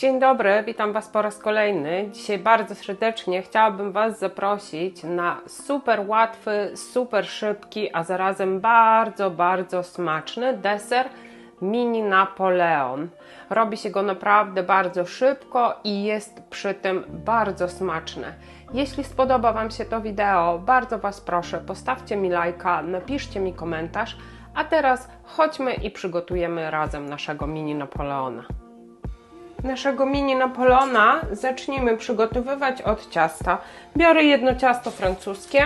Dzień dobry, witam Was po raz kolejny. Dzisiaj bardzo serdecznie chciałabym Was zaprosić na super łatwy, super szybki, a zarazem bardzo, bardzo smaczny deser mini Napoleon. Robi się go naprawdę bardzo szybko i jest przy tym bardzo smaczny. Jeśli spodoba Wam się to wideo, bardzo Was proszę, postawcie mi lajka, napiszcie mi komentarz, a teraz chodźmy i przygotujemy razem naszego mini Napoleona. Naszego mini Napoleona zacznijmy przygotowywać od ciasta. Biorę jedno ciasto francuskie.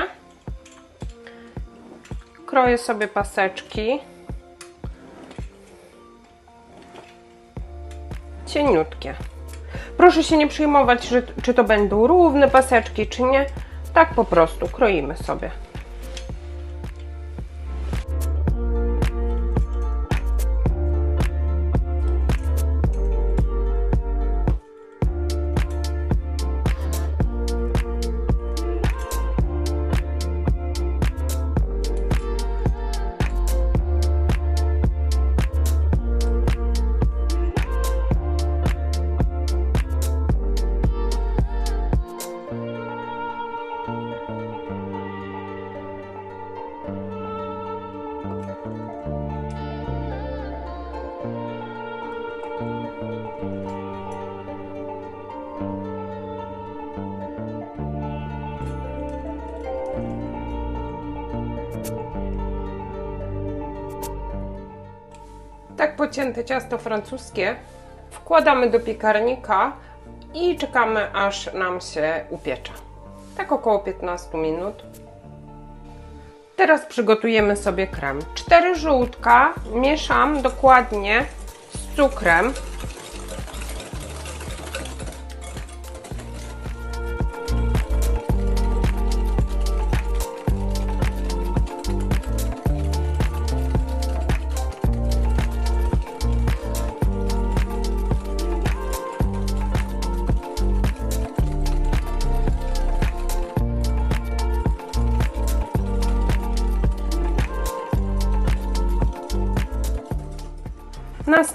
Kroję sobie paseczki. Cieniutkie. Proszę się nie przejmować, że, czy to będą równe paseczki, czy nie. Tak po prostu kroimy sobie. Tak pocięte ciasto francuskie wkładamy do piekarnika i czekamy aż nam się upiecze. Tak około 15 minut. Teraz przygotujemy sobie krem. Cztery żółtka mieszam dokładnie z cukrem.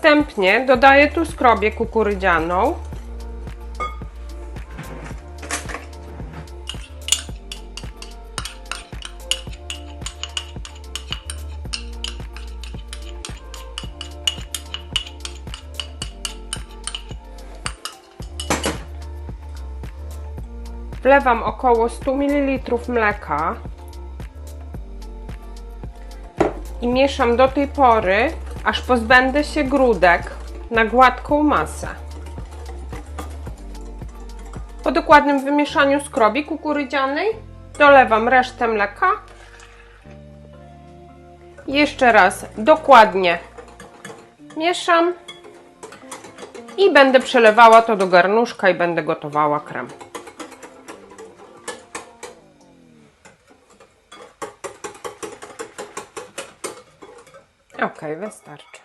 Następnie dodaję tu skrobię kukurydzianą. Wlewam około 100 ml mleka i mieszam do tej pory, aż pozbędę się grudek na gładką masę. Po dokładnym wymieszaniu skrobi kukurydzianej dolewam resztę mleka. Jeszcze raz dokładnie mieszam i będę przelewała to do garnuszka i będę gotowała krem. Ok, wystarczy.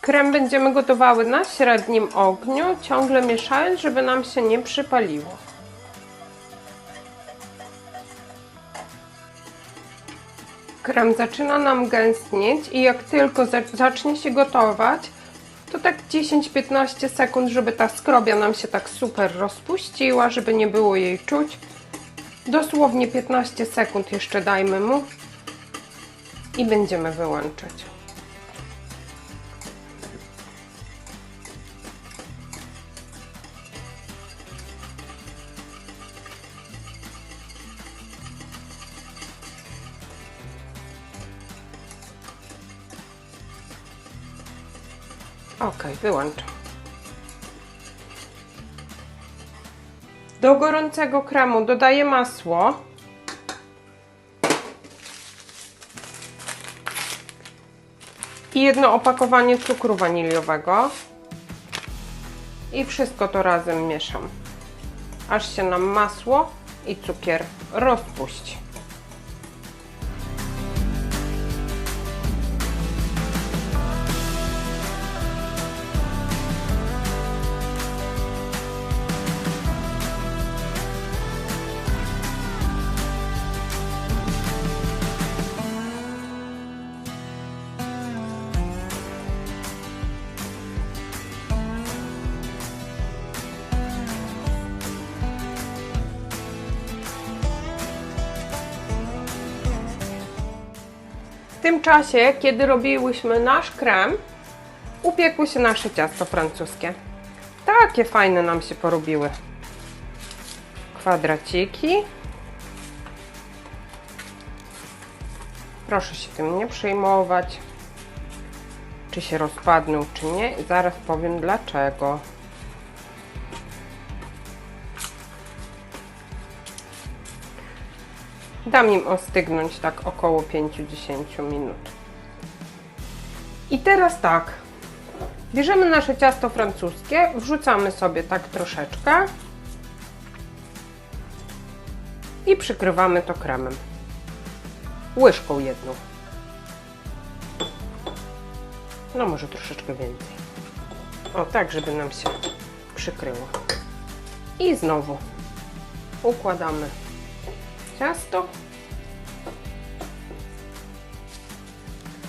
Krem będziemy gotowały na średnim ogniu, ciągle mieszając, żeby nam się nie przypaliło. Krem zaczyna nam gęstnieć i jak tylko zacznie się gotować, to tak 10-15 sekund, żeby ta skrobia nam się tak super rozpuściła, żeby nie było jej czuć. Dosłownie 15 sekund jeszcze dajmy mu i będziemy wyłączać. Ok, wyłączam. Do gorącego kremu dodaję masło. I jedno opakowanie cukru waniliowego i wszystko to razem mieszam, aż się nam masło i cukier rozpuści. Tym czasie, kiedy robiłyśmy nasz krem, upiekło się nasze ciasto francuskie. Takie fajne nam się porobiły. Kwadraciki. Proszę się tym nie przejmować. Czy się rozpadną, czy nie. I zaraz powiem dlaczego. Dam im ostygnąć tak około 5-10 minut. I teraz tak. Bierzemy nasze ciasto francuskie, wrzucamy sobie tak troszeczkę i przykrywamy to kremem. Łyżką jedną. No może troszeczkę więcej. O tak, żeby nam się przykryło. I znowu układamy ciasto.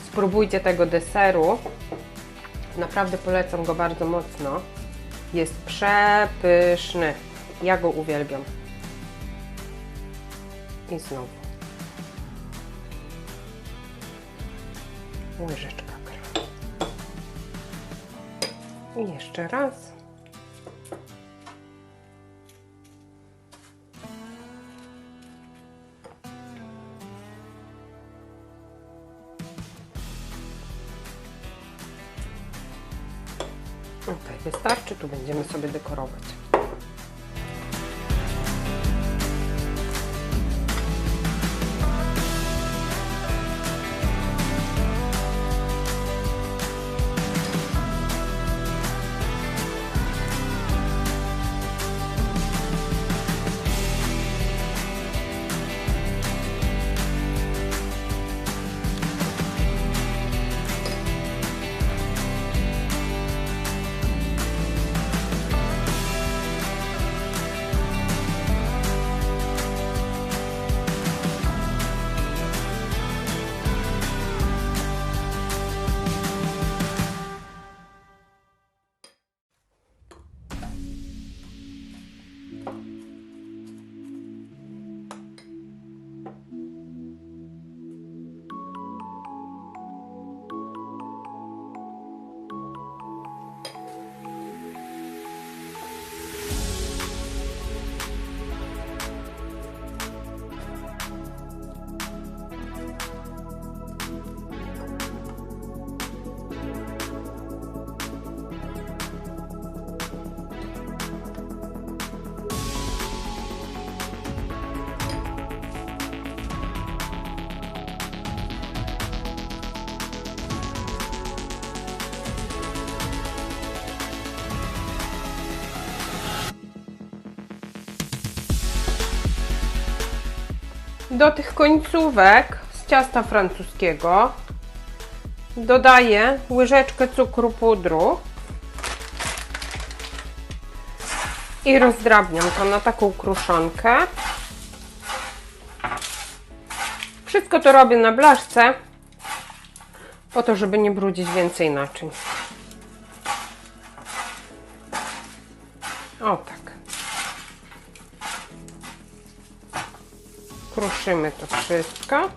Spróbujcie tego deseru. Naprawdę polecam go bardzo mocno. Jest przepyszny. Ja go uwielbiam. I znowu. Łyżeczka kremu. I jeszcze raz. Ok, wystarczy. Tu będziemy sobie dekorować. Do tych końcówek z ciasta francuskiego dodaję łyżeczkę cukru pudru i rozdrabniam to na taką kruszonkę. Wszystko to robię na blaszce po to, żeby nie brudzić więcej naczyń. O tak. Kruszymy to wszystko.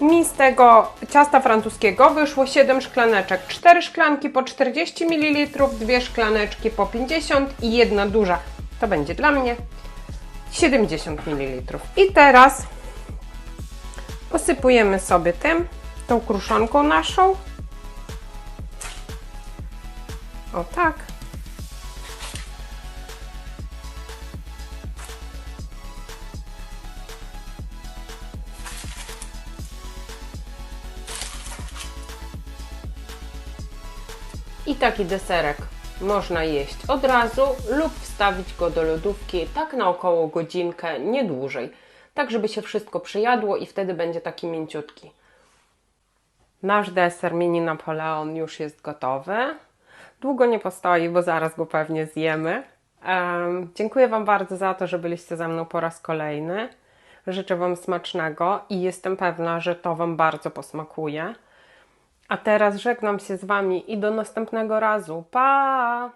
Mi z tego ciasta francuskiego wyszło 7 szklaneczek. 4 szklanki po 40 ml, 2 szklaneczki po 50 i jedna duża. To będzie dla mnie 70 ml. I teraz posypujemy sobie tym, tą kruszonką naszą. O tak. I taki deserek można jeść od razu lub wstawić go do lodówki tak na około godzinkę, nie dłużej. Tak, żeby się wszystko przyjadło i wtedy będzie taki mięciutki. Nasz deser mini Napoleon już jest gotowy. Długo nie postoi, bo zaraz go pewnie zjemy. Um, dziękuję Wam bardzo za to, że byliście ze mną po raz kolejny. Życzę Wam smacznego i jestem pewna, że to Wam bardzo posmakuje. A teraz żegnam się z Wami i do następnego razu. Pa!